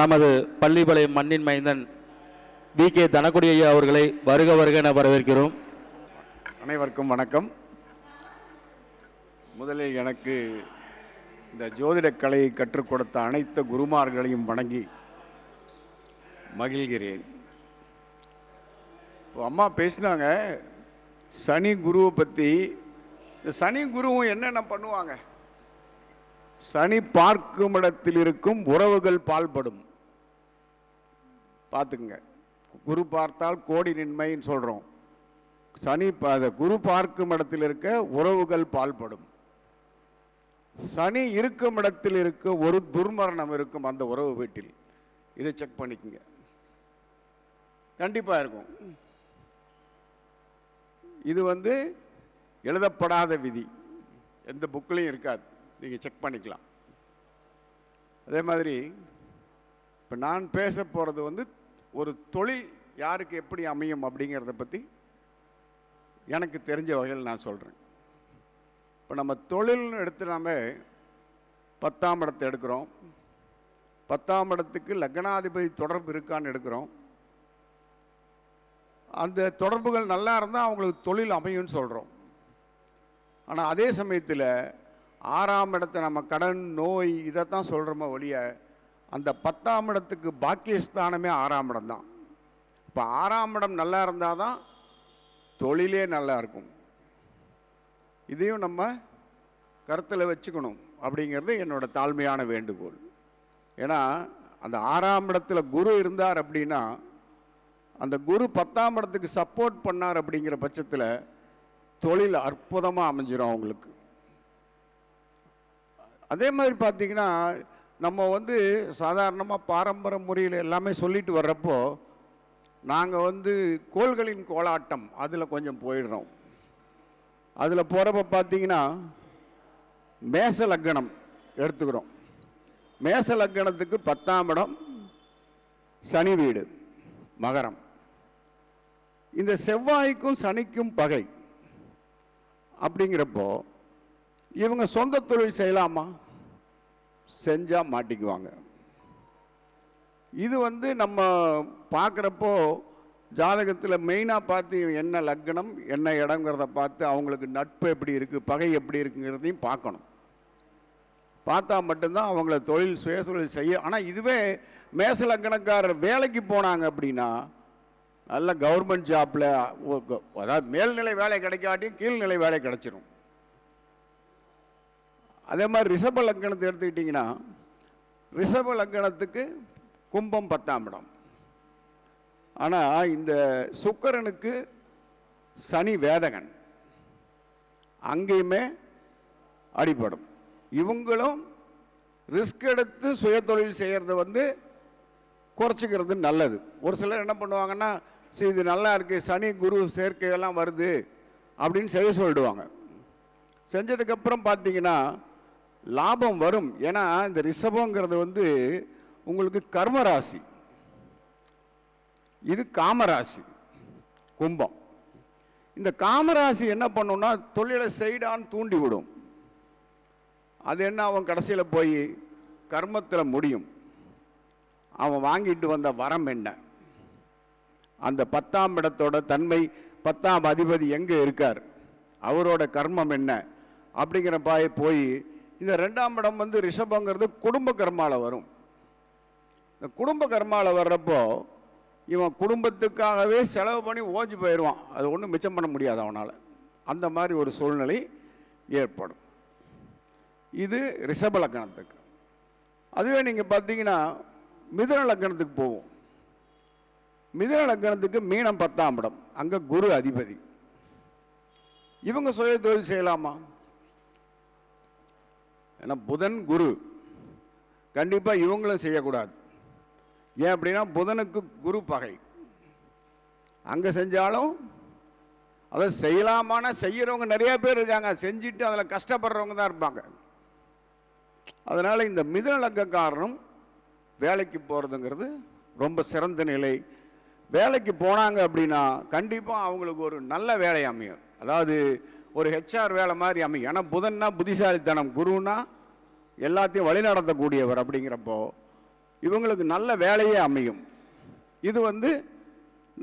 நமது பள்ளிப்பாளையம் மண்ணின் மைந்தன் வி கே தனக்குடி ஐயா அவர்களை வருக வருக என வரவேற்கிறோம். அனைவருக்கும் வணக்கம். முதலில் எனக்கு இந்த ஜோதிடக் கலையை கற்றுக் கொடுத்த அனைத்து குருமார்களையும் வணங்கி மகிழ்கிறேன். இப்போ அம்மா பேசினாங்க சனி குருவை பற்றி இந்த சனி குருவும் என்னென்ன பண்ணுவாங்க? சனி பார்க்கும் இடத்தில் இருக்கும் உறவுகள் பால்படும். பார்த்துக்குங்க. குரு பார்த்தால் கோடி நின்மைன்னு சொல்கிறோம் சனி அதை குரு பார்க்கும் இடத்தில் இருக்க உறவுகள் பால்படும். சனி இருக்கும் இடத்தில் இருக்க ஒரு துர்மரணம் இருக்கும் அந்த உறவு வீட்டில். இதை செக் பண்ணிக்கங்க. கண்டிப்பாக இருக்கும். இது வந்து எழுதப்படாத விதி. எந்த புக்லையும் இருக்காது. நீங்கள் செக் பண்ணிக்கலாம். அதே மாதிரி இப்போ நான் பேச போகிறது வந்து ஒரு தொழில் யாருக்கு எப்படி அமையும் அப்படிங்கிறத பற்றி எனக்கு தெரிஞ்ச வகையில் நான் சொல்கிறேன் இப்போ நம்ம தொழில்னு எடுத்து நாம பத்தாம் இடத்தை எடுக்கிறோம். பத்தாம் இடத்துக்கு லக்னாதிபதி தொடர்பு இருக்கான்னு எடுக்கிறோம். அந்த தொடர்புகள் நல்லா இருந்தால் அவங்களுக்கு தொழில் அமையும்னு சொல்கிறோம் ஆனால் அதே சமயத்தில் ஆறாம் இடத்தை நம்ம கடன் நோய் இதைத்தான் சொல்கிறோமோ ஒழிய அந்த பத்தாம் இடத்துக்கு பாக்கியஸ்தானமே ஆறாம் இடம் தான். இப்போ ஆறாம் இடம் நல்லா இருந்தால் தான் தொழிலே நல்லா இருக்கும். இதையும் நம்ம கருத்தில் வச்சுக்கணும். அப்படிங்கிறது என்னோட தாழ்மையான வேண்டுகோள். ஏன்னா அந்த ஆறாம் இடத்துல குரு இருந்தார் அப்படின்னா அந்த குரு பத்தாம் இடத்துக்கு சப்போர்ட் பண்ணார் அப்படிங்கிற பட்சத்தில் தொழில் அற்புதமாக அமைஞ்சிடும் அவங்களுக்கு. அதே மாதிரி பார்த்தீங்கன்னா நம்ம வந்து சாதாரணமாக பாரம்பரிய முறையில் எல்லாமே சொல்லிட்டு வர்றப்போ நாங்கள் வந்து கோள்களின் கோலாட்டம் அதில் கொஞ்சம் போயிடுறோம். அதில் போகிறப்ப பார்த்தீங்கன்னா மேச லக்கணம் எடுத்துக்கிறோம். மேச லக்கணத்துக்கு பத்தாம் இடம் சனி வீடு மகரம். இந்த செவ்வாய்க்கும் சனிக்கும் பகை. அப்படிங்கிறப்போ இவங்க சொந்த தொழில் செய்யலாமா? செஞ்சால் மாட்டிக்குவாங்க. இது வந்து நம்ம பார்க்குறப்போ ஜாதகத்தில் மெயினாக பார்த்து என்ன லக்னம் என்ன இடங்கிறத பார்த்து அவங்களுக்கு நட்பு எப்படி இருக்குது பகை எப்படி இருக்குங்கிறதையும் பார்க்கணும். பார்த்தா மட்டும்தான் அவங்கள தொழில் சுய தொழில் செய்ய ஆனால் இதுவே மேச லக்கணக்காரர் வேலைக்கு போனாங்க அப்படின்னா நல்ல கவர்மெண்ட் ஜாப்பில் அதாவது மேல்நிலை வேலை கிடைக்காட்டியும் கீழ்நிலை வேலை கிடச்சிரும். அதே மாதிரி ரிஷப லக்கணத்தை எடுத்துக்கிட்டிங்கன்னா ரிஷப லக்கணத்துக்கு கும்பம் பத்தாம் இடம். ஆனால் இந்த சுக்கரனுக்கு சனி வேதகன். அங்கேயுமே அடிபடும். இவங்களும் ரிஸ்க் எடுத்து சுயதொழில் செய்கிறத வந்து குறைச்சிக்கிறது நல்லது. ஒரு சிலர் என்ன பண்ணுவாங்கன்னா சரி இது நல்லா இருக்குது சனி குரு சேர்க்கையெல்லாம் வருது அப்படின்னு செய்ய சொல்லிடுவாங்க. செஞ்சதுக்கப்புறம் பார்த்தீங்கன்னா லாபம் வரும். ஏன்னா இந்த ரிஷபங்கிறது வந்து உங்களுக்கு கர்மராசி. இது காமராசி கும்பம். இந்த காமராசி என்ன பண்ணும்னா தொழிலை செய்டான்னு தூண்டி விடும். அது என்ன அவன் கடைசியில் போய் கர்மத்தில் முடியும். அவன் வாங்கிட்டு வந்த வரம் என்ன? அந்த பத்தாம் இடத்தோட தன்மை பத்தாம் அதிபதி எங்கே இருக்கார்? அவரோட கர்மம் என்ன? அப்படிங்கிற பாய போய் இந்த ரெண்டாம் இடம் வந்து ரிஷபங்கிறது குடும்ப கர்மாவில் வரும். இந்த குடும்ப கர்மாவில் வர்றப்போ இவன் குடும்பத்துக்காகவே செலவு பண்ணி ஓஞ்சி போயிடுவான் அது ஒன்றும் மிச்சம் பண்ண முடியாது அவனால். அந்த மாதிரி ஒரு சூழ்நிலை ஏற்படும். இது ரிஷப லக்கணத்துக்கு அதுவே நீங்கள் பார்த்தீங்கன்னா மிதுன லக்கணத்துக்கு போவோம். மிதுன லக்கணத்துக்கு மீனம் பத்தாம் இடம். அங்கே குரு அதிபதி. இவங்க சுய தொழில் செய்யலாமா? ஏன்னா புதன் குரு. கண்டிப்பாக இவங்களும் செய்யக்கூடாது. ஏன் அப்படின்னா புதனுக்கு குரு பகை. அங்கே செஞ்சாலும் அதை செய்யலாமான்னா செய்கிறவங்க நிறையா பேர் இருக்காங்க. செஞ்சுட்டு அதில் கஷ்டப்படுறவங்க தான் இருப்பாங்க. அதனால் இந்த மிதுன லக்கக்காரனும் வேலைக்கு போகிறதுங்கிறது ரொம்ப சிறந்த நிலை. வேலைக்கு போனாங்க அப்படின்னா கண்டிப்பாக அவங்களுக்கு ஒரு நல்ல வேலை அமையும். அதாவது ஒரு ஹெச்ஆர் வேலை மாதிரி அமையும். ஏன்னா புதன்னா புத்திசாலித்தனம் குருன்னா எல்லாத்தையும் வழிநடத்தக்கூடியவர் அப்படிங்கிறப்போ இவங்களுக்கு நல்ல வேலையே அமையும். இது வந்து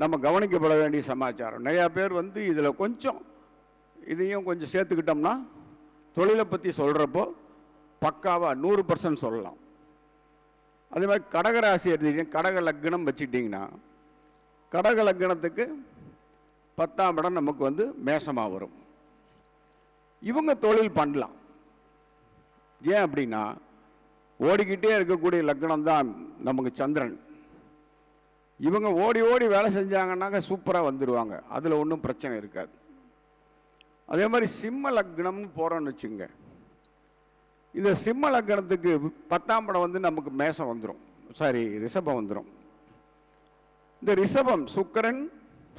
நம்ம கவனிக்கப்பட வேண்டிய சமாச்சாரம். நிறையா பேர் வந்து இதில் கொஞ்சம் இதையும் கொஞ்சம் சேர்த்துக்கிட்டோம்னா தொழிலை பற்றி சொல்கிறப்போ பக்காவாக நூறு பர்சன்ட் சொல்லலாம். அதே மாதிரி கடகராசி எடுத்துக்கிட்டீங்க கடக லக்னம் வச்சுக்கிட்டிங்கன்னா கடக லக்னத்துக்கு பத்தாம் இடம் நமக்கு வந்து மேசமாக வரும். இவங்க தொழில் பண்ணலாம். ஏன் அப்படின்னா ஓடிக்கிட்டே இருக்கக்கூடிய லக்னம் தான் நமக்கு சந்திரன். இவங்க ஓடி ஓடி வேலை செஞ்சாங்கன்னாக்க சூப்பராக வந்துடுவாங்க அதில் ஒன்றும் பிரச்சனை இருக்காது. அதே மாதிரி சிம்ம லக்னம்னு போகிறோன்னு வச்சுங்க இந்த சிம்ம லக்னத்துக்கு பத்தாம் படம் வந்து நமக்கு மேசம் வந்துடும் சாரி ரிஷபம் வந்துடும் இந்த ரிஷபம் சுக்கரன்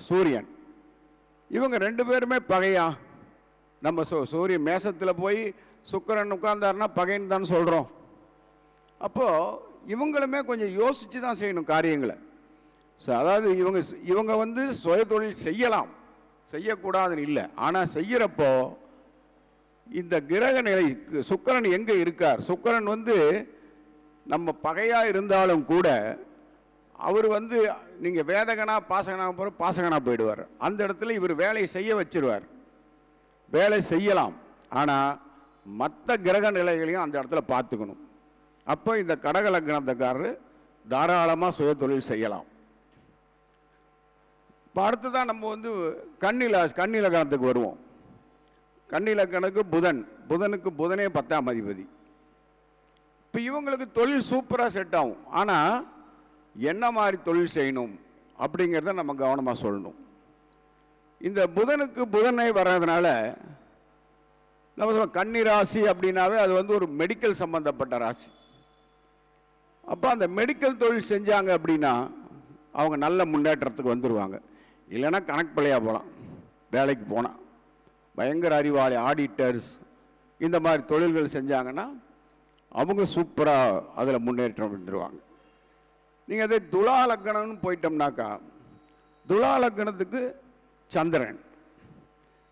சூரியன். இவங்க ரெண்டு பேருமே பகையா? நம்ம சூ சூரியன் மேசத்தில் போய் சுக்கரன் உட்கார்ந்தாருன்னா பகைன்னு தான் சொல்கிறோம் அப்போது இவங்களுமே கொஞ்சம் யோசித்து தான் செய்யணும் காரியங்களை. ஸோ அதாவது இவங்க இவங்க வந்து சுய தொழில் செய்யலாம். செய்யக்கூடாதுன்னு இல்லை. ஆனால் செய்கிறப்போ இந்த கிரக நிலை சுக்கிரன் எங்கே இருக்கார்? சுக்கிரன் வந்து நம்ம பகையாக இருந்தாலும் கூட அவர் வந்து நீங்கள் வேதகனா பாசகனா போகிற பாசகனா போயிடுவார். அந்த இடத்துல இவர் வேலையை செய்ய வச்சிருவார். வேலை செய்யலாம். ஆனால் மற்ற கிரக நிலைகளையும் அந்த இடத்துல பார்த்துக்கணும். அப்போ இந்த கடக லக்னத்துக்காரர் தாராளமாக சுய தொழில் செய்யலாம். இப்போ அடுத்ததான் நம்ம வந்து கண்ணில கன்னி வருவோம். கன்னி புதன். புதனுக்கு புதனே பத்தாம் அதிபதி. இப்போ இவங்களுக்கு தொழில் சூப்பராக செட் ஆகும். ஆனால் என்ன மாதிரி தொழில் செய்யணும் அப்படிங்கிறத நம்ம கவனமாக சொல்லணும். இந்த புதனுக்கு புதனை வர்றதுனால நம்ம சொல்லுவோம் கன்னி ராசி அப்படின்னாவே அது வந்து ஒரு மெடிக்கல் சம்பந்தப்பட்ட ராசி. அப்போ அந்த மெடிக்கல் தொழில் செஞ்சாங்க அப்படின்னா அவங்க நல்ல முன்னேற்றத்துக்கு வந்துடுவாங்க இல்லைன்னா கணக்கு பிள்ளையாக போகலாம் வேலைக்கு போனால் பயங்கர அறிவாளி ஆடிட்டர்ஸ் இந்த மாதிரி தொழில்கள் செஞ்சாங்கன்னா அவங்க சூப்பராக அதில் முன்னேற்றம் வந்துடுவாங்க நீங்கள் அதே துலா லக்கணம்னு போயிட்டோம்னாக்கா துலா லக்கணத்துக்கு சந்திரன்.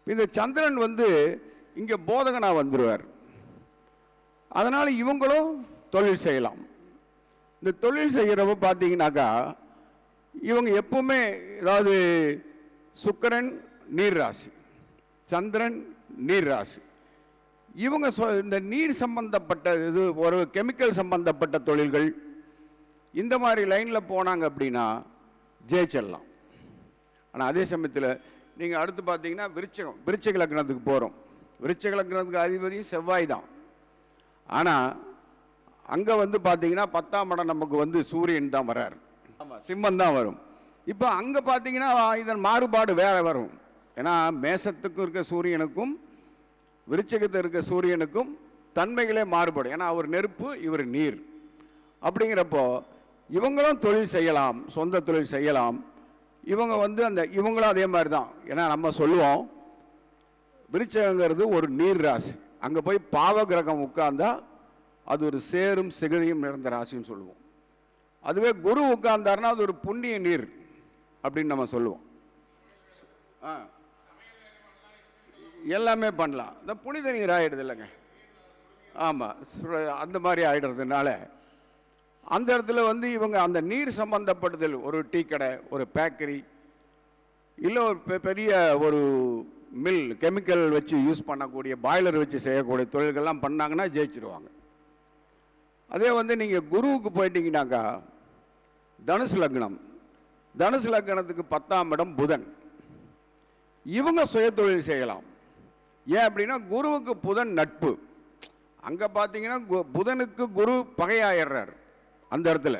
இந்த சந்திரன் வந்து இங்கே போதகனாக வந்துடுவார் அதனால் இவங்களும் தொழில் செய்யலாம். இந்த தொழில் செய்கிறப்ப பார்த்தீங்கன்னாக்கா இவங்க எப்பவுமே அதாவது சுக்கரன் நீர் ராசி சந்திரன் நீர் ராசி இவங்க சொ- இந்த நீர் சம்பந்தப்பட்ட இது ஒரு கெமிக்கல் சம்பந்தப்பட்ட தொழில்கள் இந்த மாதிரி லைனில் போனாங்க அப்படின்னா ஜெயிச்சிடலாம். ஆனால் அதே சமயத்தில் நீங்கள் அடுத்து பார்த்தீங்கன்னா விருச்சகம் விருச்சக லக்னத்துக்கு போகிறோம் விருச்சக லக்னத்துக்கு அதிபதியும் செவ்வாய் தான். ஆனால் அங்கே வந்து பார்த்தீங்கன்னா பத்தாம் இடம் நமக்கு வந்து சூரியன் தான் வரார். ஆமாம் சிம்மம் தான் வரும். இப்போ அங்கே பார்த்தீங்கன்னா இதன் மாறுபாடு வேற வரும். ஏன்னா மேசத்துக்கும் இருக்க சூரியனுக்கும் விருச்சகத்தில் இருக்க சூரியனுக்கும் தன்மைகளே மாறுபடும். ஏன்னா அவர் நெருப்பு இவர் நீர். அப்படிங்கிறப்போ இவங்களும் தொழில் செய்யலாம் சொந்த தொழில் செய்யலாம். இவங்க வந்து அந்த இவங்களும் அதே மாதிரி தான் ஏன்னா நம்ம சொல்லுவோம் விருச்சகங்கிறது ஒரு நீர் ராசி. அங்கே போய் பாவ கிரகம் உட்கார்ந்தா அது ஒரு சேரும் சிகதியும் நிறைந்த ராசின்னு சொல்லுவோம். அதுவே குரு உட்கார்ந்தாருன்னா அது ஒரு புண்ணிய நீர் அப்படின்னு நம்ம சொல்லுவோம். ஆ. எல்லாமே பண்ணலாம். இந்த புனித நீர் ஆகிடுது இல்லைங்க. ஆமாம் அந்த மாதிரி ஆகிடுறதுனால அந்த இடத்துல வந்து இவங்க அந்த நீர் சம்பந்தப்படுதல் ஒரு டீ கடை ஒரு பேக்கரி இல்லை ஒரு பெ- பெரிய ஒரு மில் கெமிக்கல் வச்சு யூஸ் பண்ணக்கூடிய பாய்லர் வச்சு செய்யக்கூடிய தொழில்கள்லாம் பண்ணாங்கன்னா ஜெயிச்சிருவாங்க. அதே வந்து நீங்கள் குருவுக்கு போயிட்டீங்கன்னாக்கா தனுசு லக்னம். தனுசு லக்னத்துக்கு பத்தாம் இடம் புதன். இவங்க சுயதொழில் செய்யலாம். ஏன் அப்படின்னா குருவுக்கு புதன் நட்பு. அங்கே பார்த்தீங்கன்னா கு- புதனுக்கு குரு பகையாயிடுறார் அந்த இடத்துல.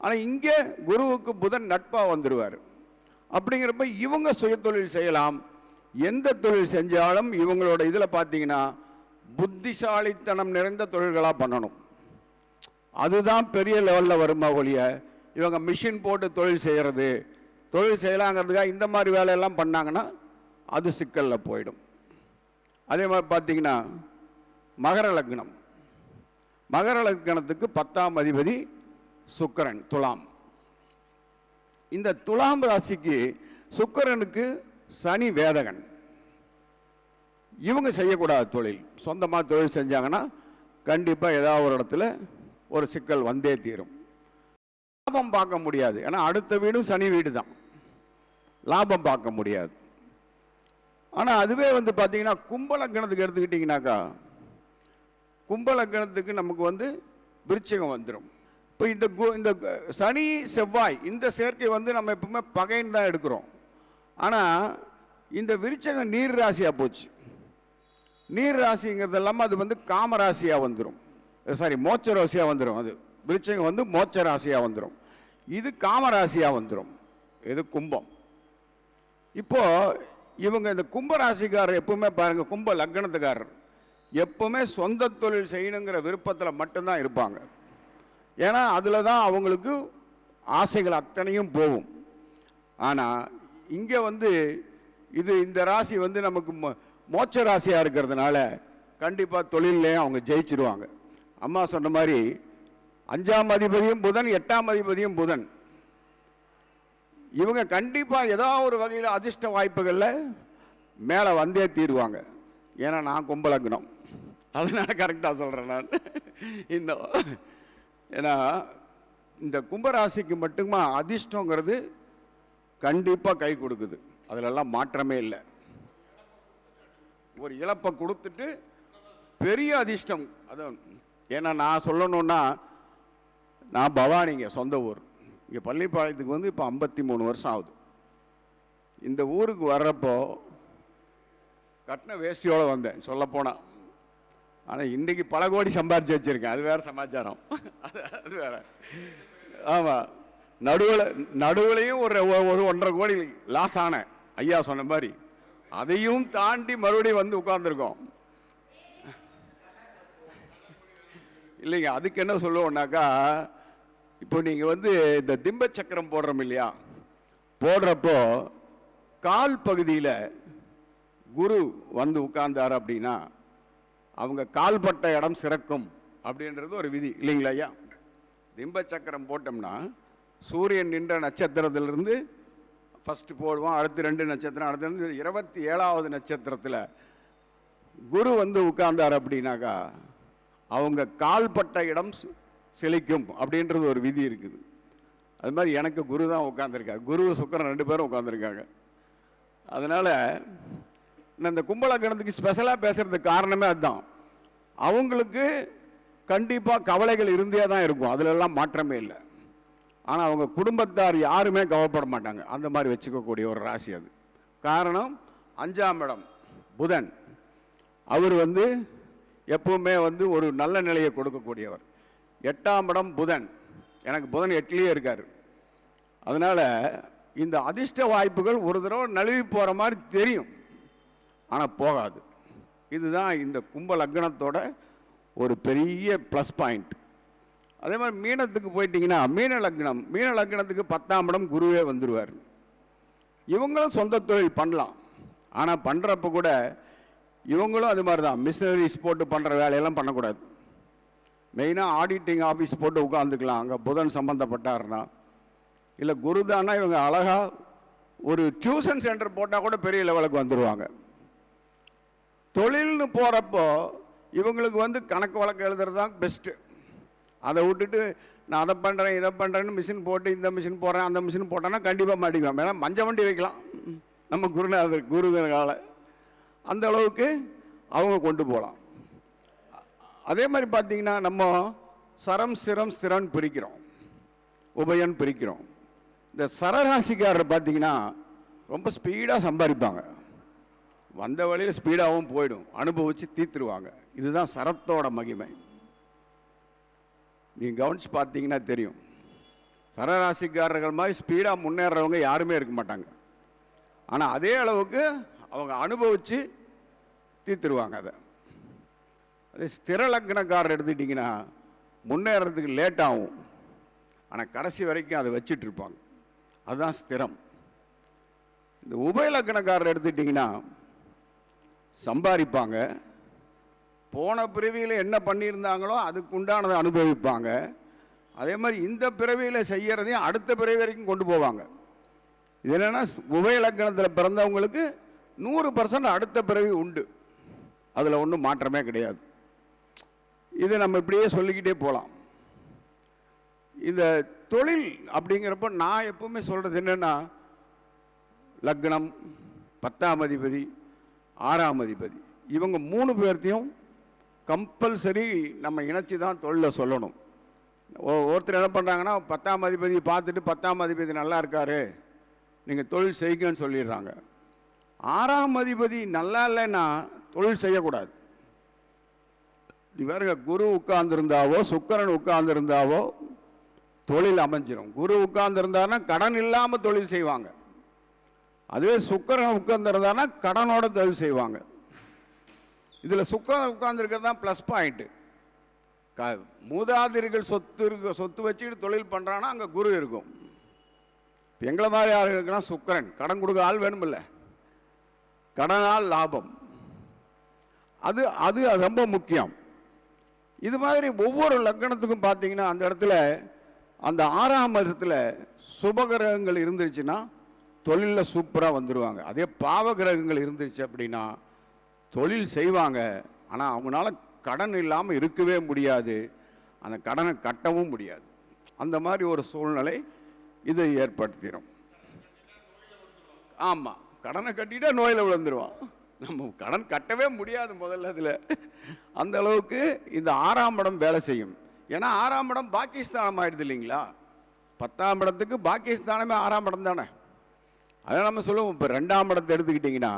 ஆனால் இங்கே குருவுக்கு புதன் நட்பாக வந்துடுவார் அப்படிங்கிறப்ப இவங்க சுயத்தொழில் செய்யலாம். எந்த தொழில் செஞ்சாலும் இவங்களோட இதில் பார்த்தீங்கன்னா புத்திசாலித்தனம் நிறைந்த தொழில்களாக பண்ணணும். அதுதான் பெரிய லெவலில் வருமா ஒழிய இவங்க மிஷின் போட்டு தொழில் செய்கிறது தொழில் செய்யலாங்கிறதுக்காக இந்த மாதிரி வேலையெல்லாம் பண்ணாங்கன்னா அது சிக்கலில் போயிடும். அதே மாதிரி பார்த்தீங்கன்னா மகர லக்னம். மகர லக்னத்துக்கு பத்தாம் அதிபதி சுக்கரன் துலாம். இந்த துலாம் ராசிக்கு சுக்கரனுக்கு சனி வேதகன். இவங்க செய்யக்கூடாத தொழில். சொந்தமாக தொழில் செஞ்சாங்கன்னா கண்டிப்பாக ஏதாவது ஒரு இடத்துல ஒரு சிக்கல் வந்தே தீரும். லாபம் பார்க்க முடியாது. ஏன்னா அடுத்த வீடும் சனி வீடு தான் லாபம் பார்க்க முடியாது. ஆனால் அதுவே வந்து பார்த்தீங்கன்னா கும்பலக்கணத்துக்கு எடுத்துக்கிட்டிங்கனாக்கா கும்பலக்கணத்துக்கு நமக்கு வந்து விருச்சகம் வந்துடும் இப்போ இந்த கு- இந்த சனி செவ்வாய் இந்த சேர்க்கை வந்து நம்ம எப்பவுமே பகைன்னு தான் எடுக்கிறோம். ஆனால் இந்த விருச்சகம் நீர் ராசியாக போச்சு. நீர் ராசிங்கிறது இல்லாமல் அது வந்து காமராசியாக வந்துடும் சாரி மோட்ச ராசியாக வந்துடும் அது. விருச்சகம் வந்து மோட்ச ராசியாக வந்துடும் இது காமராசியாக வந்துடும் இது கும்பம். இப்போது இவங்க இந்த கும்பராசிக்காரர் எப்பவுமே பாருங்கள் கும்ப லக்னத்துக்காரர் எப்பவுமே சொந்த தொழில் செய்யணுங்கிற விருப்பத்தில் மட்டும்தான் இருப்பாங்க. ஏன்னா அதில் தான் அவங்களுக்கு ஆசைகள் அத்தனையும் போகும். ஆனால் இங்கே வந்து இது இந்த ராசி வந்து நமக்கு மோ- மோட்ச ராசியாக இருக்கிறதுனால கண்டிப்பாக தொழிலையும் அவங்க ஜெயிச்சிருவாங்க. அம்மா சொன்ன மாதிரி அஞ்சாம் அதிபதியும் புதன் எட்டாம் அதிபதியும் புதன். இவங்க கண்டிப்பாக ஏதோ ஒரு வகையில் அதிர்ஷ்ட வாய்ப்புகளில் மேலே வந்தே தீருவாங்க. ஏன்னா நான் கும்பலக்கணம் அதனால் கரெக்டாக சொல்கிறேன் நான். இன்னும் ஏன்னா இந்த கும்பராசிக்கு மட்டுமா அதிர்ஷ்டங்கிறது கண்டிப்பாக கை கொடுக்குது. அதிலெல்லாம் மாற்றமே இல்லை. ஒரு இழப்பை கொடுத்துட்டு பெரிய அதிர்ஷ்டம். அதான் ஏன்னா நான் சொல்லணுன்னா நான் பவானிங்க சொந்த ஊர். இங்கே பள்ளிப்பாளையத்துக்கு வந்து இப்போ ஐம்பத்தி மூணு வருஷம் ஆகுது. இந்த ஊருக்கு வர்றப்போ கட்டின வேஷ்டியோடு வந்தேன் சொல்லப்போனால் ஆனால் இன்றைக்கி பல கோடி சம்பாரித்து வச்சுருக்கேன். அது வேற சமாச்சாரம். அது அது வேற. ஆமாம் நடுவில் நடுவுலையும் ஒரு ஒரு ஒன்றரை கோடி லாஸ் ஆனேன் ஐயா சொன்ன மாதிரி. அதையும் தாண்டி மறுபடியும் வந்து உட்கார்ந்துருக்கோம். இல்லைங்க அதுக்கு என்ன சொல்லுவோம்னாக்கா இப்போ நீங்கள் வந்து இந்த திம்ப சக்கரம் போடுறோம் இல்லையா? போடுறப்போ கால் பகுதியில் குரு வந்து உட்கார்ந்தார் அப்படின்னா அவங்க கால்பட்ட இடம் சிறக்கும் அப்படின்றது ஒரு விதி. இல்லைங்களா ஐயா? திம்ப சக்கரம் போட்டோம்னா சூரியன் நின்ற நட்சத்திரத்திலிருந்து ஃபஸ்ட்டு போடுவோம் அடுத்து ரெண்டு நட்சத்திரம் அடுத்து ரெண்டு இருபத்தி ஏழாவது நட்சத்திரத்தில் குரு வந்து உட்கார்ந்தார் அப்படின்னாக்கா அவங்க கால்பட்ட இடம் செழிக்கும் அப்படின்றது ஒரு விதி இருக்குது. அது மாதிரி எனக்கு குரு தான் உட்காந்துருக்கார் குரு சுக்கரன் ரெண்டு பேரும் உட்காந்துருக்காங்க அதனால் நான் இந்த கும்பலக்கணத்துக்கு ஸ்பெஷலாக பேசுகிறதுக்கு காரணமே அதுதான். அவங்களுக்கு கண்டிப்பாக கவலைகள் இருந்தே தான் இருக்கும். அதிலெல்லாம் மாற்றமே இல்லை. ஆனால் அவங்க குடும்பத்தார் யாருமே கவலைப்பட மாட்டாங்க. அந்த மாதிரி வச்சுக்கக்கூடிய ஒரு ராசி அது. காரணம் அஞ்சாம் இடம் புதன். அவர் வந்து எப்பவுமே வந்து ஒரு நல்ல நிலையை கொடுக்கக்கூடியவர். எட்டாம் இடம் புதன். எனக்கு புதன் எட்டுலேயே இருக்கார். அதனால் இந்த அதிர்ஷ்ட வாய்ப்புகள் ஒரு தடவை நழுவி போகிற மாதிரி தெரியும். ஆனால் போகாது. இதுதான் இந்த கும்ப லக்னத்தோட ஒரு பெரிய ப்ளஸ் பாயிண்ட் அதே மாதிரி மீனத்துக்கு போயிட்டிங்கன்னா மீன லக்னம் மீன லக்னத்துக்கு பத்தாம் இடம் குருவே வந்துடுவார் இவங்களும் சொந்த தொழில் பண்ணலாம். ஆனால் பண்ணுறப்ப கூட இவங்களும் அது மாதிரி தான் மிஷினரிஸ் போட்டு பண்ணுற வேலையெல்லாம் பண்ணக்கூடாது. மெயினாக ஆடிட்டிங் ஆஃபீஸ் போட்டு உட்காந்துக்கலாம் அங்கே புதன் சம்மந்தப்பட்டாருன்னா இல்லை குருதானா இவங்க அழகாக ஒரு டியூஷன் சென்டர் போட்டால் கூட பெரிய லெவலுக்கு வந்துடுவாங்க தொழில்னு போகிறப்போ இவங்களுக்கு வந்து கணக்கு வழக்கு எழுதுறது தான் பெஸ்ட்டு அதை விட்டுட்டு நான் அதை பண்ணுறேன் இதை பண்ணுறேன்னு மிஷின் போட்டு இந்த மிஷின் போடுறேன் அந்த மிஷின் போட்டேன்னா கண்டிப்பாக மாட்டிக்குவேன். ஏன்னா மஞ்ச வண்டி வைக்கலாம். நம்ம குருநாதர் குருங்கிற அந்த அளவுக்கு அவங்க கொண்டு போகலாம். அதே மாதிரி பார்த்தீங்கன்னா நம்ம சரம் சிரம் ஸ்திரன் பிரிக்கிறோம். உபயன் பிரிக்கிறோம். இந்த சரராசிக்காரர் பார்த்திங்கன்னா ரொம்ப ஸ்பீடாக சம்பாதிப்பாங்க. வந்த வழியில் ஸ்பீடாகவும் போயிடும். அனுபவித்து தீர்த்துருவாங்க. இதுதான் சரத்தோட மகிமை. நீங்கள் கவனித்து பார்த்தீங்கன்னா தெரியும். சரராசிக்காரர்கள் மாதிரி ஸ்பீடாக முன்னேறவங்க யாருமே இருக்க மாட்டாங்க. ஆனால் அதே அளவுக்கு அவங்க அனுபவித்து தீர்த்துருவாங்க அதை. அதே ஸ்திர லக்னக்காரர் எடுத்துக்கிட்டிங்கன்னா முன்னேறதுக்கு லேட் ஆகும். ஆனால் கடைசி வரைக்கும் அதை வச்சிட்டு இருப்பாங்க. அதுதான் ஸ்திரம். இந்த உபய லக்னக்காரர் எடுத்துக்கிட்டிங்கன்னா சம்பாதிப்பாங்க. போன பிறவியில் என்ன பண்ணியிருந்தாங்களோ அதுக்கு உண்டானதை அனுபவிப்பாங்க. அதே மாதிரி இந்த பிறவியில் செய்கிறதையும் அடுத்த பிறவி வரைக்கும் கொண்டு போவாங்க. இது என்னென்னா உபய பிறந்தவங்களுக்கு நூறு பர்சன்ட் அடுத்த பிறவி உண்டு. அதில் ஒன்றும் மாற்றமே கிடையாது. இதை நம்ம இப்படியே சொல்லிக்கிட்டே போகலாம் இந்த தொழில் அப்படிங்கிறப்ப நான் எப்பவுமே சொல்கிறது என்னென்னா லக்னம் பத்தாம் அதிபதி ஆறாம் அதிபதி. இவங்க மூணு பேர்த்தையும் கம்பல்சரி நம்ம இணைச்சி தான் தொழிலை சொல்லணும். ஒ- ஒருத்தர் என்ன பண்ணுறாங்கன்னா பத்தாம் அதிபதி பார்த்துட்டு பத்தாம் அதிபதி நல்லா இருக்காரு நீங்கள் தொழில் செய்யுங்கன்னு சொல்லிடுறாங்க. ஆறாம் அதிபதி நல்லா இல்லைன்னா தொழில் செய்யக்கூடாது. இவருங்க குரு உட்கார்ந்துருந்தாவோ சுக்கரன் உட்கார்ந்துருந்தாவோ தொழில் அமைஞ்சிடும் குரு உட்கார்ந்துருந்தாருன்னா கடன் இல்லாமல் தொழில் செய்வாங்க. அதுவே சுக்கரன் உட்கார்ந்திருந்தாருன்னா கடனோட தொழில் செய்வாங்க. இதில் சுக்கரன் உட்கார்ந்துருக்கிறது தான் ப்ளஸ் பாயிண்ட்டு க மூதாதிரிகள் சொத்து இருக்க சொத்து வச்சுக்கிட்டு தொழில் பண்ணுறான்னா அங்கே குரு இருக்கும். இப்போ எங்களை மாதிரி ஆள் இருக்குன்னா கடன் கொடுக்க ஆள் வேணுமில்ல. கடனால் லாபம். அது அது ரொம்ப முக்கியம். இது மாதிரி ஒவ்வொரு லக்கணத்துக்கும் பார்த்தீங்கன்னா அந்த இடத்துல அந்த ஆறாம் இடத்துல சுபகிரகங்கள் இருந்துருச்சுன்னா தொழிலில் சூப்பராக வந்துடுவாங்க அதே பாவ கிரகங்கள் இருந்துச்சு அப்படின்னா தொழில் செய்வாங்க. ஆனால் அவங்களால கடன் இல்லாமல் இருக்கவே முடியாது. அந்த கடனை கட்டவும் முடியாது. அந்த மாதிரி ஒரு சூழ்நிலை இதை ஏற்படுத்திடும் ஆமாம் கடனை கட்டிட்டா நோயில் விழுந்துருவான். நம்ம கடன் கட்டவே முடியாது முதல்ல அதில். அந்த அளவுக்கு இந்த ஆறாம் இடம் வேலை செய்யும். ஏன்னா ஆறாம் இடம் பாகிஸ்தானம் ஆயிடுது இல்லைங்களா? பத்தாம் இடத்துக்கு பாகிஸ்தானமே ஆறாம் இடம் தானே? அதனால் நம்ம சொல்லுவோம் இப்போ ரெண்டாம் இடத்தை எடுத்துக்கிட்டிங்கன்னா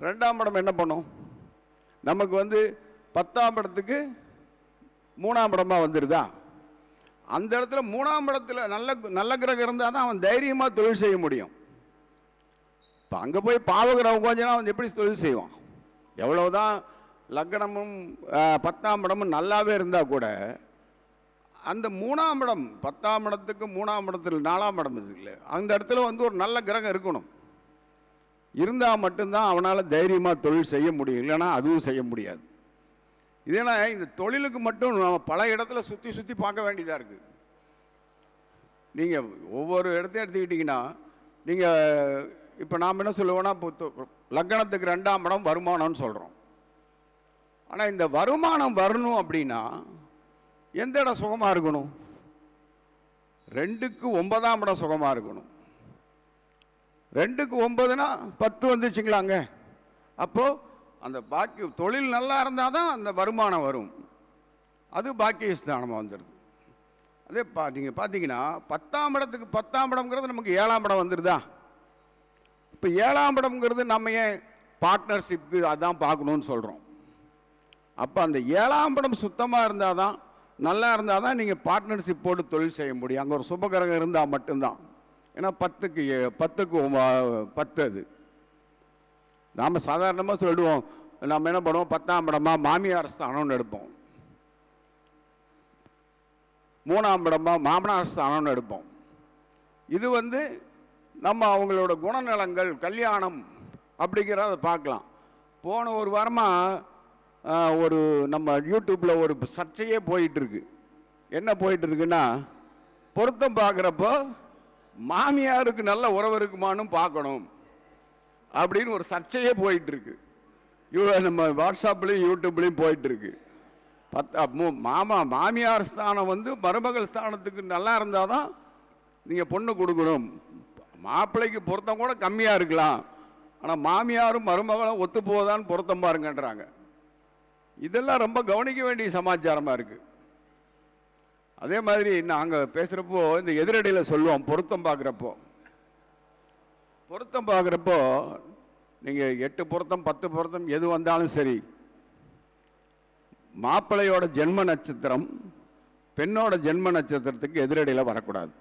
ரெண்டாம் இடம் என்ன பண்ணும்? நமக்கு வந்து பத்தாம் இடத்துக்கு மூணாம் படமாக வந்துடுதா அந்த இடத்துல மூணாம் இடத்துல நல்ல நல்ல கிரகம் இருந்தால் தான் அவன் தைரியமாக தொழில் செய்ய முடியும். இப்போ அங்கே போய் பாவகிரகம் கொஞ்சம் அவன் எப்படி தொழில் செய்வான்? எவ்வளவுதான் லக்னமும் பத்தாம் இடமும் நல்லாவே இருந்தால் கூட அந்த மூணாம் இடம் பத்தாம் இடத்துக்கு மூணாம் இடத்துல நாலாம் இடம் இது இல்லை. அந்த இடத்துல வந்து ஒரு நல்ல கிரகம் இருக்கணும். இருந்தால் மட்டும்தான் அவனால் தைரியமாக தொழில் செய்ய முடியும். இல்லைன்னா அதுவும் செய்ய முடியாது. இதேனா இந்த தொழிலுக்கு மட்டும் நம்ம பல இடத்துல சுற்றி சுற்றி பார்க்க வேண்டியதாக இருக்குது நீங்கள் ஒவ்வொரு இடத்தையும் எடுத்துக்கிட்டிங்கன்னா நீங்கள் இப்போ நாம் என்ன சொல்லுவோன்னா இப்போ லக்னத்துக்கு ரெண்டாம் இடம் வருமானம்னு சொல்கிறோம் ஆனால் இந்த வருமானம் வரணும் அப்படின்னா எந்த இடம் சுகமாக இருக்கணும்? ரெண்டுக்கு ஒன்பதாம் இடம் சுகமாக இருக்கணும். ரெண்டுக்கு ஒன்பதுனா பத்து வந்துச்சுங்களாங்க. அப்போது அந்த பாக்கி தொழில் நல்லா இருந்தால் தான் அந்த வருமானம் வரும். அது பாக்கியஸ்தானமாக வந்துடுது அதே பா நீங்கள் பார்த்தீங்கன்னா பத்தாம் இடத்துக்கு பத்தாம் இடம்ங்கிறது நமக்கு ஏழாம் இடம் வந்துடுதா இப்போ ஏழாம் இடம்ங்கிறது நம்ம ஏன் பார்ட்னர்ஷிப்பு அதான் பார்க்கணும்னு சொல்கிறோம் அப்போ அந்த ஏழாம் இடம் சுத்தமாக இருந்தால் தான் நல்லா இருந்தால் தான் நீங்கள் பார்ட்னர்ஷிப் போட்டு தொழில் செய்ய முடியும். அங்கே ஒரு சுபகிரகம் இருந்தால் மட்டும்தான். ஏன்னா பத்துக்கு ஏ- பத்துக்கு பத்து அது. நாம் சாதாரணமாக சொல்லிடுவோம் நம்ம என்ன பண்ணுவோம்? பத்தாம் இடமா மாமியார் ஸ்தானம்னு எடுப்போம். மூணாம் இடமா மாமனார் ஸ்தானம்னு எடுப்போம். இது வந்து நம்ம அவங்களோட குணநலங்கள் கல்யாணம் அப்படிங்கிறத பார்க்கலாம். போன ஒரு வாரமாக ஒரு நம்ம யூடியூப்பில் ஒரு சர்ச்சையே போயிட்டுருக்கு. என்ன போயிட்டுருக்குன்னா பொருத்தம் பார்க்குறப்போ மாமியாருக்கு நல்ல உறவு இருக்குமான்னு பார்க்கணும் அப்படின்னு ஒரு சர்ச்சையே போயிட்டுருக்கு. இவ்வளோ நம்ம வாட்ஸ்அப்லேயும் யூடியூப்லேயும் போயிட்டு பத்து பத்தா மாமா மாமியார் ஸ்தானம் வந்து மருமகள் ஸ்தானத்துக்கு நல்லா இருந்தால் தான் நீங்கள் பொண்ணு கொடுக்கணும். மாப்பிள்ளைக்கு பொருத்தம் கூட கம்மியாக இருக்கலாம். ஆனால் மாமியாரும் மருமகளும் ஒத்து போதான்னு பொருத்தம் பாருங்கன்றாங்க. இதெல்லாம் ரொம்ப கவனிக்க வேண்டிய சமாச்சாரமாக இருக்குது அதே மாதிரி நாங்கள் பேசுகிறப்போ இந்த எதிரடியில் சொல்லுவோம் பொருத்தம் பார்க்குறப்போ. பொருத்தம் பார்க்குறப்போ நீங்கள் எட்டு பொருத்தம் பத்து பொருத்தம் எது வந்தாலும் சரி. மாப்பிள்ளையோட ஜென்ம நட்சத்திரம் பெண்ணோட ஜென்ம நட்சத்திரத்துக்கு எதிரடியில் வரக்கூடாது.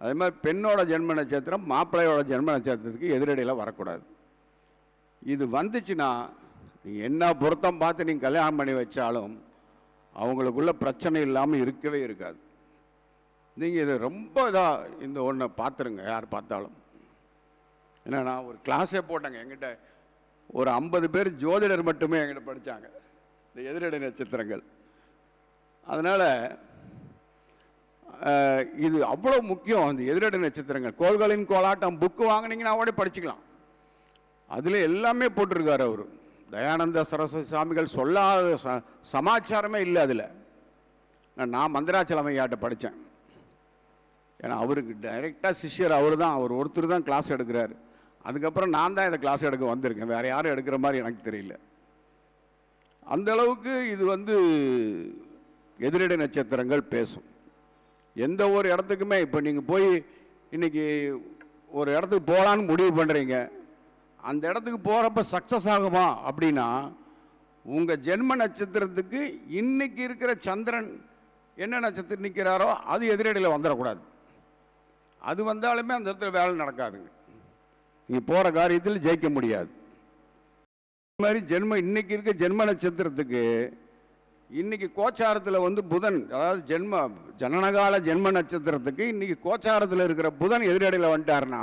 அதே மாதிரி பெண்ணோட ஜென்ம நட்சத்திரம் மாப்பிள்ளையோட ஜென்ம நட்சத்திரத்துக்கு எதிரடியில் வரக்கூடாது. இது வந்துச்சுன்னா நீங்கள் என்ன பொருத்தம் பார்த்து நீங்கள் கல்யாணம் பண்ணி வச்சாலும் அவங்களுக்குள்ள பிரச்சனை இல்லாமல் இருக்கவே இருக்காது. நீங்கள் இது ரொம்ப இதாக இந்த ஒன்றை பார்த்துருங்க யார் பார்த்தாலும். ஏன்னா நான் ஒரு கிளாஸே போட்டேங்க எங்கிட்ட ஒரு ஐம்பது பேர் ஜோதிடர் மட்டுமே எங்கிட்ட படித்தாங்க இந்த எதிரடை நட்சத்திரங்கள். அதனால் இது அவ்வளோ முக்கியம் அந்த எதிரடை நட்சத்திரங்கள். கோள்களின் கோலாட்டம் புக்கு வாங்குனீங்கன்னா கூட படிச்சுக்கலாம். அதில் எல்லாமே போட்டிருக்காரு அவர். தயானந்த சரஸ்வதி சாமிகள் சொல்லாத ச- சமாச்சாரமே இல்லை அதில். நான் மந்திராச்சலம் ஐயாட்ட படித்தேன் ஏன்னா அவருக்கு டைரெக்டாக சிஷ்யர் அவர் தான் அவர் ஒருத்தர் தான் கிளாஸ் எடுக்கிறாரு. அதுக்கப்புறம் நான் தான் இந்த கிளாஸ் எடுக்க வந்திருக்கேன். வேறு யாரும் எடுக்கிற மாதிரி எனக்கு தெரியல. அந்த அளவுக்கு இது வந்து எதிரடை நட்சத்திரங்கள் பேசும். எந்த ஒரு இடத்துக்குமே இப்போ நீங்கள் போய் இன்னைக்கு ஒரு இடத்துக்கு போகலான்னு முடிவு பண்ணுறீங்க அந்த இடத்துக்கு போகிறப்ப சக்ஸஸ் ஆகுமா? அப்படின்னா உங்கள் ஜென்ம நட்சத்திரத்துக்கு இன்றைக்கி இருக்கிற சந்திரன் என்ன நட்சத்திரம் நிற்கிறாரோ அது எதிரடியில் வந்துடக்கூடாது. அது வந்தாலுமே அந்த இடத்துல வேலை நடக்காதுங்க. நீங்கள் போகிற காரியத்தில் ஜெயிக்க முடியாது. அது மாதிரி ஜென்ம இன்னைக்கு இருக்க ஜென்ம நட்சத்திரத்துக்கு இன்றைக்கி கோச்சாரத்தில் வந்து புதன் அதாவது ஜென்ம ஜனனகால ஜென்ம நட்சத்திரத்துக்கு இன்றைக்கி கோச்சாரத்தில் இருக்கிற புதன் எதிரடையில் வந்துட்டாருன்னா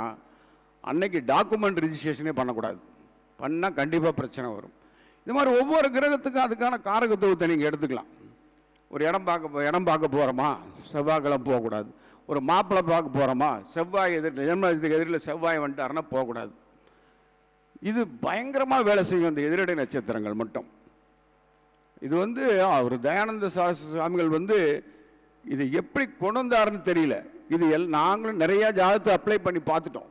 அன்னைக்கு டாக்குமெண்ட் ரிஜிஸ்ட்ரேஷனே பண்ணக்கூடாது. பண்ணால் கண்டிப்பாக பிரச்சனை வரும். இது மாதிரி ஒவ்வொரு கிரகத்துக்கும் அதுக்கான காரகத்துவத்தை நீங்கள் எடுத்துக்கலாம். ஒரு இடம் பார்க்க இடம் பார்க்க போகிறோமா செவ்வாய்க்கிழமை போகக்கூடாது. ஒரு மாப்பிள்ளை பார்க்க போகிறோமா செவ்வாய் எதிர் ஜென்மத்துக்கு எதிரில் செவ்வாய் வந்துட்டாருன்னா போகக்கூடாது. இது பயங்கரமாக வேலை செய்யும் அந்த எதிரடை நட்சத்திரங்கள் மட்டும். இது வந்து அவர் தயானந்த சாஸ்திரி சுவாமிகள் வந்து இது எப்படி கொண்டு வந்தாருன்னு தெரியல. இது எல் நாங்களும் நிறைய ஜாதகத்தை அப்ளை பண்ணி பார்த்துட்டோம்.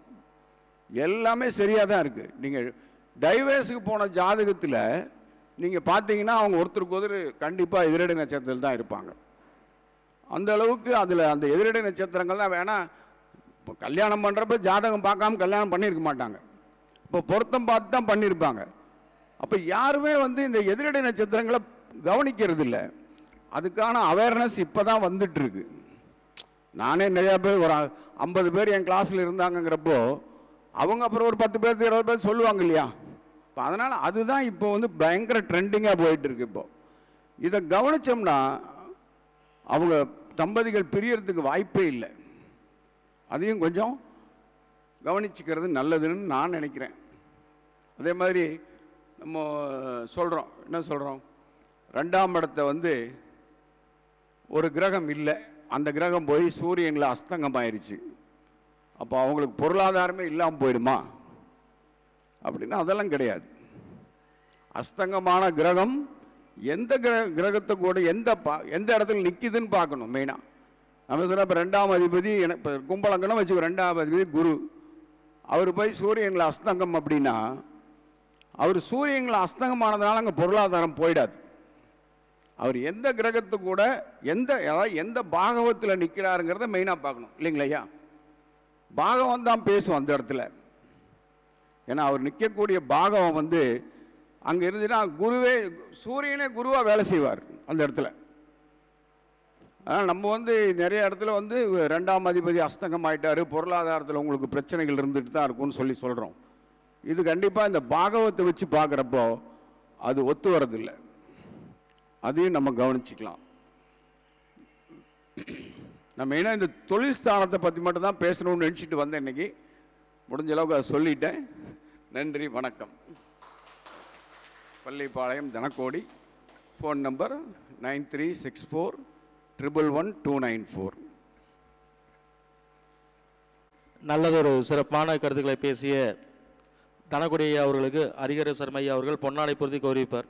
எல்லாமே சரியாக தான் இருக்குது நீங்கள் டைவர்ஸுக்கு போன ஜாதகத்தில் நீங்கள் பார்த்தீங்கன்னா அவங்க ஒருத்தருக்கு ஒருத்தர் கண்டிப்பாக எதிரடை நட்சத்திரத்தில் தான் இருப்பாங்க. அந்த அளவுக்கு அதில் அந்த எதிரடை நட்சத்திரங்கள் தான் வேணால் இப்போ கல்யாணம் பண்ணுறப்ப ஜாதகம் பார்க்காம கல்யாணம் பண்ணியிருக்க மாட்டாங்க. இப்போ பொருத்தம் பார்த்து தான் பண்ணியிருப்பாங்க அப்போ யாருமே வந்து இந்த எதிரடை நட்சத்திரங்களை கவனிக்கிறது இல்லை அதுக்கான அவேர்னஸ் இப்போ தான் வந்துட்டுருக்கு நானே நிறையா பேர் ஒரு ஐம்பது பேர் என் கிளாஸில் இருந்தாங்கங்கிறப்போ அவங்க அப்புறம் ஒரு பத்து பேர் இருபது பேர் சொல்லுவாங்க இல்லையா? இப்போ அதனால் அதுதான் இப்போ வந்து பயங்கர ட்ரெண்டிங்காக போயிட்டுருக்கு இப்போ. இதை கவனிச்சோம்னா அவங்க தம்பதிகள் பிரியறதுக்கு வாய்ப்பே இல்லை. அதையும் கொஞ்சம் கவனிச்சுக்கிறது நல்லதுன்னு நான் நினைக்கிறேன். அதே மாதிரி நம்ம சொல்கிறோம் என்ன சொல்கிறோம் ரெண்டாம் இடத்த வந்து ஒரு கிரகம் இல்லை. அந்த கிரகம் போய் சூரியனில் அஸ்தங்கமாயிருச்சு. அப்போ அவங்களுக்கு பொருளாதாரமே இல்லாமல் போயிடுமா? அப்படின்னா அதெல்லாம் கிடையாது. அஸ்தங்கமான கிரகம் எந்த கிர கிரகத்தை கூட எந்த பா எந்த இடத்துல நிற்கிதுன்னு பார்க்கணும் மெயினாக நம்ம சொன்ன இப்போ ரெண்டாம் அதிபதி எனக்கு இப்போ கும்பலங்கனம் வச்சு ரெண்டாம் அதிபதி குரு. அவர் போய் சூரியனில் அஸ்தங்கம் அப்படின்னா அவர் சூரியனில் அஸ்தங்கமானதுனால அங்கே பொருளாதாரம் போயிடாது. அவர் எந்த கிரகத்து கூட எந்த அதாவது எந்த பாகவத்தில் நிற்கிறாருங்கிறத மெயினாக பார்க்கணும். இல்லைங்களா பாகவன் தான் பேசும் அந்த இடத்துல. ஏன்னா அவர் நிற்கக்கூடிய பாகவம் வந்து அங்கே இருந்துன்னா குருவே சூரியனே குருவாக வேலை செய்வார் அந்த இடத்துல. ஆனால் நம்ம வந்து நிறைய இடத்துல வந்து ரெண்டாம் அதிபதி அஸ்தங்கம் ஆயிட்டார் பொருளாதாரத்தில் உங்களுக்கு பிரச்சனைகள் இருந்துட்டு தான் இருக்கும்னு சொல்லி சொல்கிறோம் இது கண்டிப்பாக இந்த பாகவத்தை வச்சு பார்க்குறப்போ அது ஒத்து வரதில்லை. அதையும் நம்ம கவனிச்சிக்கலாம். நான் மெயினாக இந்த தொழில் ஸ்தானத்தை பற்றி மட்டும் தான் பேசணும்னு நினச்சிட்டு வந்தேன் இன்னைக்கு. முடிஞ்ச அளவுக்கு அதை சொல்லிட்டேன். நன்றி வணக்கம். Pallipalayam Dhanakodi phone number nine three six four triple one two nine four. நல்லதொரு சிறப்பான கருத்துக்களை பேசிய தனக்குடி அவர்களுக்கு ஹரிகர சர்மையா அவர்கள் பொன்னாடை பொருத்தி கௌரவிப்பார்